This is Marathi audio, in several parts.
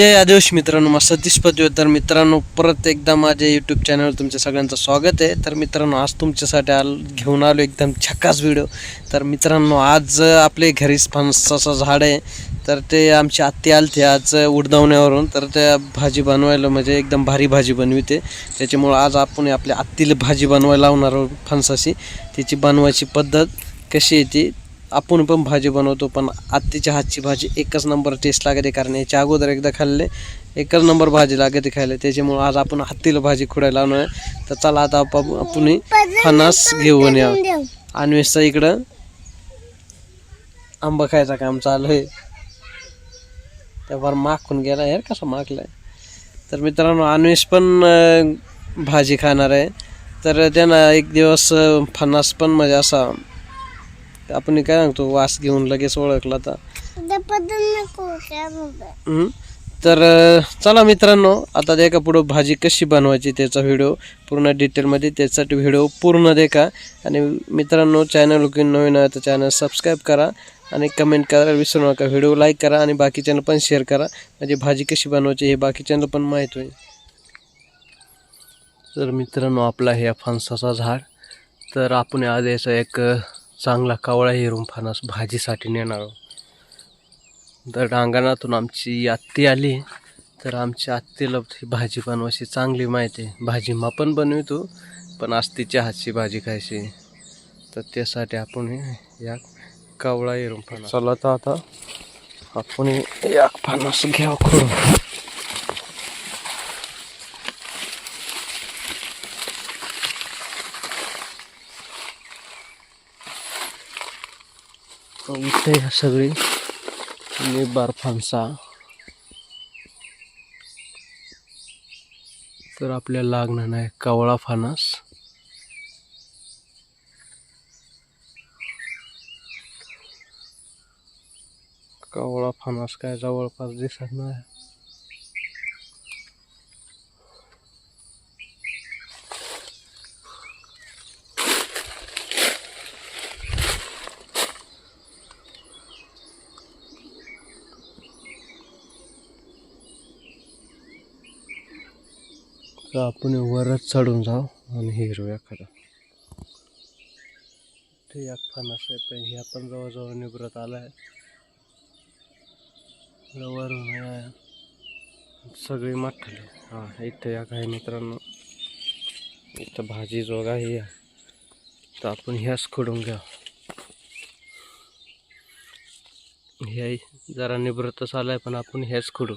जय आदिवासी मित्रांनो मग सतीश पदवी तर मित्रांनो परत एकदा माझ्या यूट्यूब चॅनलवर तुमच्या सगळ्यांचं स्वागत आहे. तर मित्रांनो आज तुमच्यासाठी आल घेऊन आलो एकदम छक्कास व्हिडिओ तर मित्रांनो आज आपले घरीच फणसाचं झाड आहे. तर ते आमची आत्ती आलते आज उडदावण्यावरून. तर त्या भाजी बनवायला म्हणजे एकदम भारी भाजी बनविते. त्याच्यामुळं आज आपण आपल्या आत्तीला भाजी बनवायला लावणार आहोत फणसाची. तिची बनवायची पद्धत कशी आहे ती आपण पण भाजी बनवतो पण आत्तीच्या हातची भाजी एकच नंबर टेस्ट लागते कारण याच्या अगोदर एकदा खाल्ले एकच नंबर भाजी लागते खायला. त्याच्यामुळं आज आपण हत्तीला भाजी खुडायला आणू आहे. तर चला आता आप- आपण फणस घेऊन या. आणवेसचा इकडं आंबा खायचा काम चालू आहे. त्यावर माखून गेला यार कसा माखलाय. तर मित्रांनो अन्वेष पण भाजी खाणार आहे. तर त्यांना एक दिवस अं, फणस पण म्हणजे असा आपण काय सांगतो वास घेऊन लगेच ओळखला तर. हम्म. तर चला मित्रांनो आता देखा पुढं भाजी कशी बनवायची त्याचा व्हिडिओ पूर्ण डिटेलमध्ये त्यासाठी व्हिडिओ पूर्ण देखा. आणि मित्रांनो चॅनल नवीन आहे तर चॅनल सबस्क्राईब करा. आणि कमेंट करायला विसरू नका. व्हिडिओ लाईक करा आणि बाकीच्यांना पण शेअर करा. म्हणजे भाजी कशी बनवायची हे बाकीच्यांना पण माहीत होईल. तर मित्रांनो आपला हे फणसाचा झाड. तर आपण आज याचा एक चांगला कावळा हिरून फानस भाजीसाठी नेणार आहोत. तर डांगणातून आमची आत्ती आली. तर आमच्या आत्तीला भाजी बनवायची चांगली माहिती आहे. भाजी मा पण बनवितो पण आस्तीच्या हातची भाजी खायची. तर त्यासाठी आपण हे या कावळा हिरून फणस. चला तर आता आपण हे या फणस घ्या करून इथे ह्या सगळी. निबार फणसा. तर आपल्याला लागणार नाही कावळा फानस कावळा फानस काय जवळपास दिसत नाही. तर आपण वरच चढून जाऊ आणि हिरव्या खरं ते एक फणस आहे पण ह्या पण जवळजवळ निबरत आलाय. वरून सगळी मठली. हां इथे या काही मित्रांनो. इथं भाजी जोगा आहे तर आपण ह्याच खोडून घ्या. ह्या जरा निबरतच आलाय पण आपण ह्याच खोडू.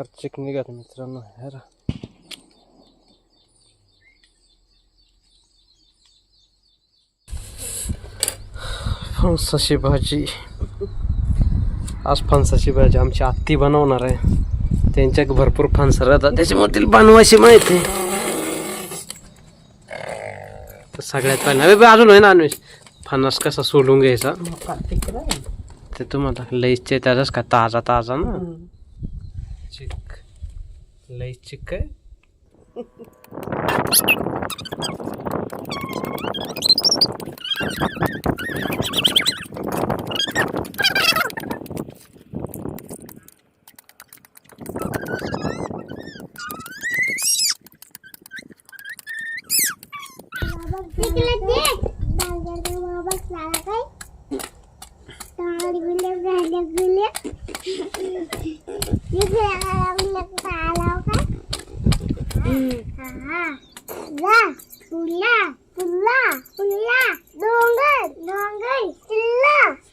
मकर चिक निघत मित्रांनो ह्याला फणसाची भाजी आज फणसाची भाजी आमची आत्ती बनवणार आहे त्यांच्या भरपूर फणसं राहतात त्याच्यामधील बनवायची माहिती सगळ्यात पहिला अजून आहे ना अन्वेष फणस कसा सोडून घ्यायचा ते तुम्हाला लईच त्याचाच का ताजा ताजा ना चिक लई चिक आहे. 불라 불라 불라 불라 농글 농글 불라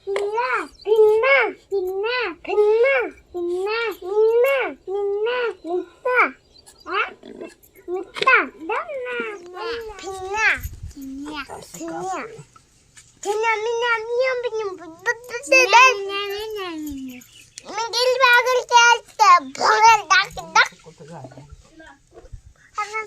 불라 빛나 빛나 빛나 빛나 빛나 빛나 묻다 아 묻다 넘나 빛나 빛나 빛나 빛나 빛나 빛나 빛나 빛나 빛나 빛나 빛나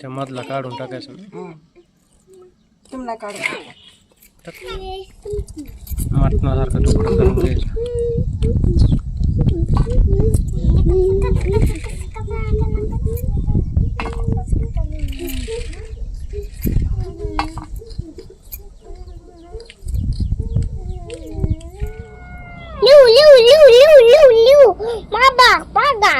त्या मधला काढून टाकायचं ना. हं. तुम्हाला काढून मटणासारखं तुकडं करून घ्यायचं. लिव लिव लिव लिव बाबा बागा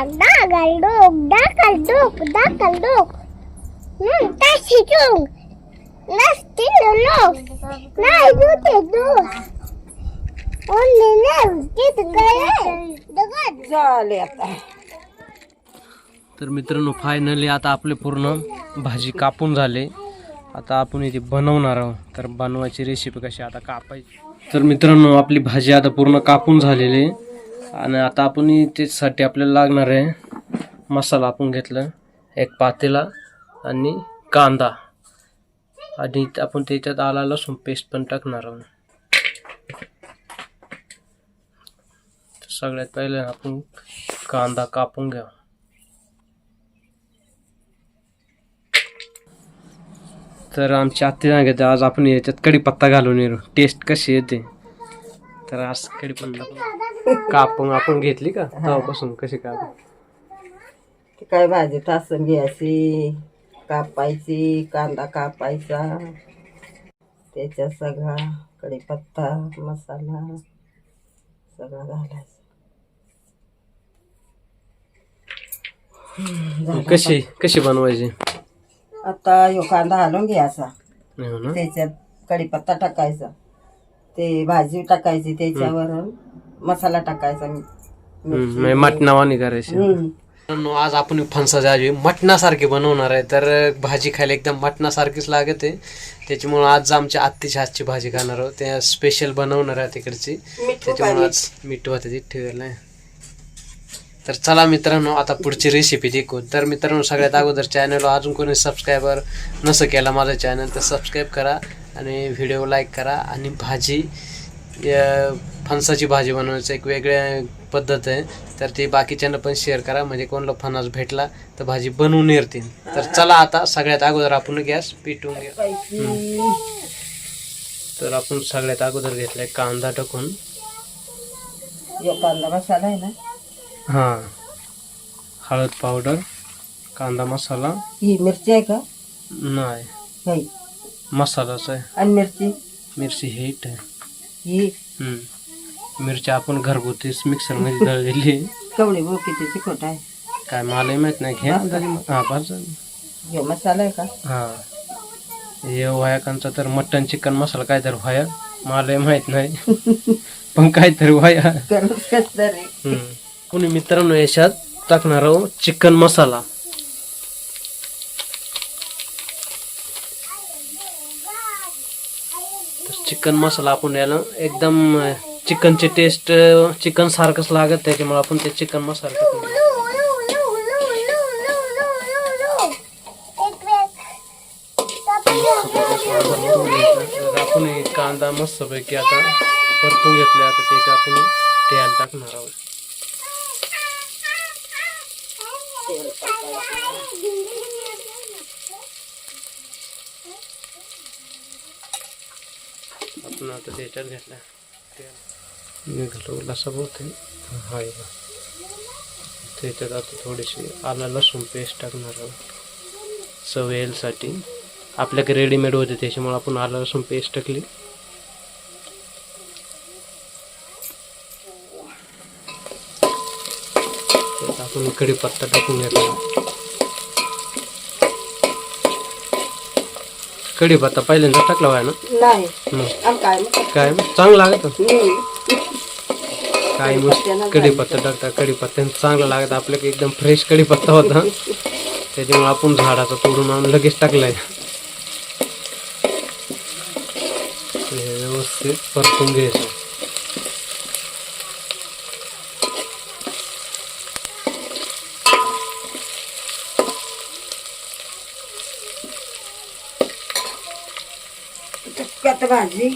झाले आता. तर मित्रांनो फायनली आता आपले पूर्ण भाजी कापून झाले. आता आपण इथे बनवणार आहोत. तर बनवायची रेसिपी कशी आता कापायची. तर मित्रांनो आपली भाजी आता पूर्ण कापून झालेली आहे. आणि आता आपण त्याच्यासाठी आपल्याला लागणार आहे मसाला आपण घेतला एक पातेला. आणि कांदा. आणि आपण त्याच्यात आला लसूण पेस्ट पण टाकणार आहोत. तर सगळ्यात पहिले आपण कांदा कापून घ्या तर आमची आत्ती सांगितलं आज आपण याच्यात कढीपत्ता घालून येऊ. टेस्ट कशी येते? तर आज कढीपत्ता कापून आपण घेतली का? तेव्हापासून कशी कापून काय भाजी तासून घ्यायची कापायची कांदा कापायचा त्याच्यात सगळा कढीपत्ता मसाला सगळं घालायचं. कशी कशी बनवायची? आता ह्यो कांदा घालून घ्यायचा. हो त्याच्यात कढीपत्ता टाकायचा. ते भाजी टाकायची त्याच्यावर मसाला टाकायचा म्हणजे मटणावानी करायची. मित्रांनो, आज आपण फणसाची भाजी मटणासारखी बनवणार आहे. तर भाजी खायला एकदम मटणासारखीच लागत. आहे त्याच्यामुळे आज आमच्या आत्तीच्या हातची भाजी खाणार आहोत. त्या स्पेशल बनवणार आहे तिकडची. त्याच्यामुळे आज मीठ होते ठेवायला आहे. तर चला मित्रांनो आता पुढची रेसिपी देखू तर मित्रांनो सगळ्यात अगोदर चॅनलला अजून कोणी सबस्क्रायबर नसं केला माझं चॅनल तर सबस्क्राईब करा आणि व्हिडिओ लाईक करा. आणि भाजी फणसाची भाजी बनवायचं एक वेगळ्या पद्धत आहे तर ती बाकीच्यांना पण शेअर करा. म्हणजे कोणाला फणस भेटला तर भाजी बनवून येतील तर चला आता सगळ्यात अगोदर आपण गॅस पिटवून घ्या. तर आपण सगळ्यात अगोदर घेतलाय कांदा टाकून कांदा मसाला आहे ना? हां. हळद पावडर कांदा मसाला. ही मिरची आहे का? नाही. नाही. मसालाच आहे. आणि मिरची? मिरची हीट आहे. ही हम्म. मिरची आपण घरगुतीच मिक्सरमध्ये दळलेली आहे. कवळी बघ किती तिखट आहे. काय मलाही माहीत नाही. घ्या झाली हां बस झाली. मसाला आहे का? हां. हे व्हायाकांचा तर मटन चिकन मसाला काय तर व्हाया मलाही माहीत नाही. पण काहीतरी व्हाया. कस तरी हम्म. कोणी मित्रांनो याच्यात टाकणार आहोत चिकन मसाला. तर चिकन मसाला आपण याला एकदम अं, चिकनची टेस्ट चिकन सारखंच लागत त्याच्यामुळे आपण ते चिकन मसाला टाकून आपण हे कांदा मस्तपैकी आता परतून घेतले आता त्याचे आपण तेल टाकणार आहोत आपण आता त्याच्यात घेतला तेल निघालो लसा होते. हाय त्याच्यात आता थोडीशी आला लसूण पेस्ट टाकणार आहोत. सवेलसाठी आपल्याकडे रेडीमेड होते त्याच्यामुळे आपण आला लसूण पेस्ट टाकली. आपण कढीपत्ता टाकून घेतला. कढीपत्ता पहिल्यांदा टाकला व्हाय ना? नाही. मग? आम काय मग? काय चांगलं लागत. काय मग? कढीपत्ता टाकता कढीपत्त्यानं चांगला लागत आपल्याकडे एकदम फ्रेश कढीपत्ता होता. त्याच्यामुळे आपण झाडाचा तोडून आणून लगेच टाकलाय. व्यवस्थित परतून घ्यायचं. त्यात भाजी.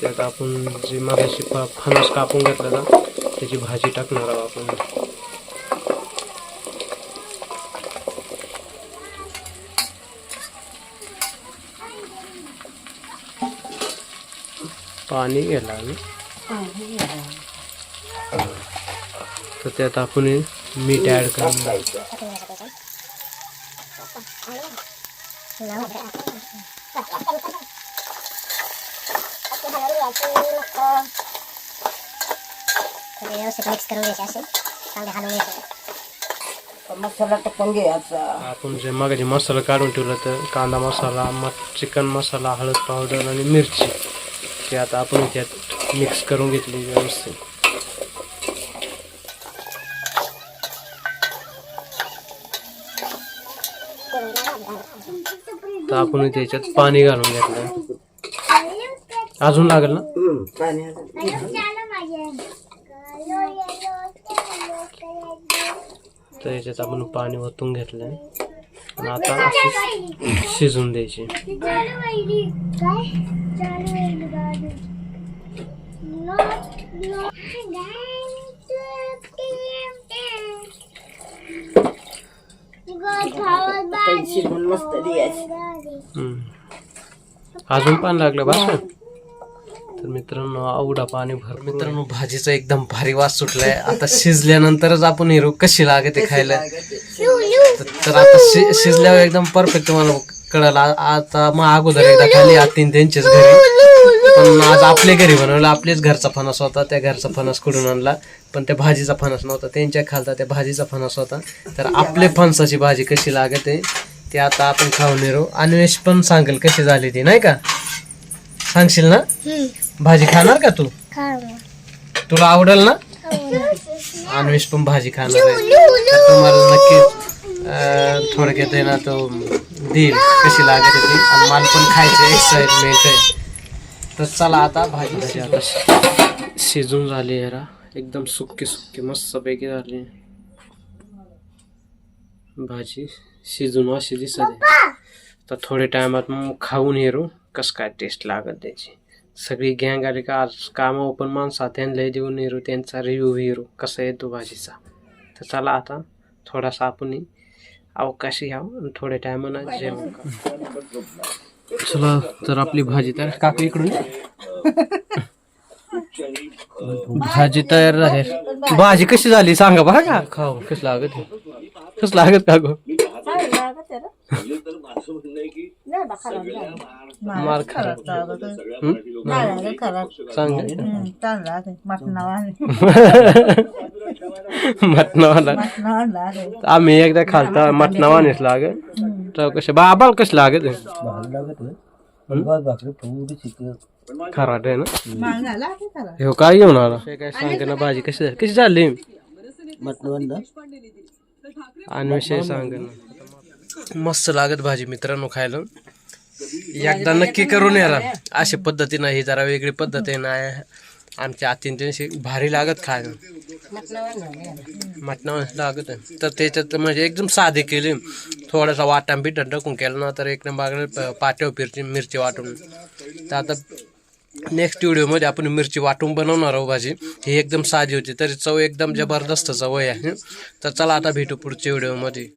त्यात आपण जे मगाशी फणस कापून घेतला ना त्याची भाजी टाकणार आहोत आपण. पाणी आणि तर त्यात आपण मीठ ॲड करून व्यवस्थित मिक्स करून घ्यायचे असे चांगले हलवून घ्यायचे मसाला टाकून घ्यायचा आपण जे मगाशी मसाला काढून ठेवला तर कांदा मसाला मट चिकन मसाला हळद पावडर आणि मिरची ते आता आपण त्यात मिक्स करून घेतली व्यवस्थित तर आपण त्याच्यात पाणी घालून घेतलं अजून लागेल ना? हम्म, पाणी. तर याच्यात आपण पाणी ओतून घेतलंय. आणि आता अशी शिजून द्यायची. काही शिजून मस्त द्यायची हम्म. अजून पाणी लागलं बस तर मित्रांनो आवडा पाणी भर मित्रांनो भाजीचा एकदम भारी वास सुटलाय. आता शिजल्यानंतरच आपण हिरो कशी लागते खायला. तर तर आता शि- शिजल्यावर एकदम परफेक्ट तुम्हाला कळालं. आता मग अगोदर एकदा खाली आतीन त्यांच्याच घरी. पण आज आपल्या घरी बनवलं. आपल्याच घरचा फणस होता. त्या घरचा फणस कुठून आणला? पण त्या भाजीचा फणस नव्हता. त्यांच्या खालता त्या भाजीचा फणस होता. तर आपले फणसाची भाजी कशी लागते ते आता आपण खाऊन येऊ. अन्वेष पण सांगेल कशी झाली ती नाही का? सांगशील ना? भाजी खाणार का तू? तुला आवडेल ना? अन्वेष पण भाजी खाणार आहे. तर तुम्हाला नक्की थोडक्यात आहे ना तो देईल. कशी लागत ती आणि मला पण खायचं एक्साइटमेंट आहे. तर चला आता भाजी भाजी आता शिजून झाली आहे रा एकदम सुक्की सुक्की मस्तपैकी झाली भाजी शिजून अशी दिसत आहे. तर थोड्या टायमात मग खाऊन येरू. कसं काय टेस्ट लागत त्याची? सगळी गँग आली का आज कामावर पण माणसं त्यांना देऊन येरू त्यांचा रिव्ह्यू येऊ कसा येतो भाजीचा? तर चला आता थोडासा आपण अवकाश घ्यावं आणि थोड्या टायमानं जेवण. चला तर आपली भाजी तयार काकू इकडून. भाजी तयार झाली भाजी कशी झाली? सांगा बघा का. खाऊ. कशी लागत? कशी लागत का गो मार खराब सांग मटणावाला आम्ही एकदा खालता मटणावानेच लागत तर कसे बाबाला कशी लागत खराट आहे ना? हे काय घेऊन आला? काय सांग ना भाजी कशी झाली? कशी झाली? आणि विषय सांग ना मस्त लागत भाजी मित्रांनो खायला. एकदा नक्की करून याला अशा पद्धतीनं ही जरा वेगळी पद्धत आहे ना. आमच्या त्यांची भारी लागत खायला. मटणावर लागत आहे. तर त्याच्यात म्हणजे एकदम साधे केले. थोडासा वाटण बिटण टाकून केलं ना तर एक नंबर पाट्यावर फिरची मिरची वाटून. तर आता नेक्स्ट व्हिडिओमध्ये आपण मिरची वाटून बनवणार आहोत भाजी. ही एकदम साधी होती तरी चव एकदम जबरदस्त चव आहे. तर चला आता भेटू पुढच्या व्हिडिओमध्ये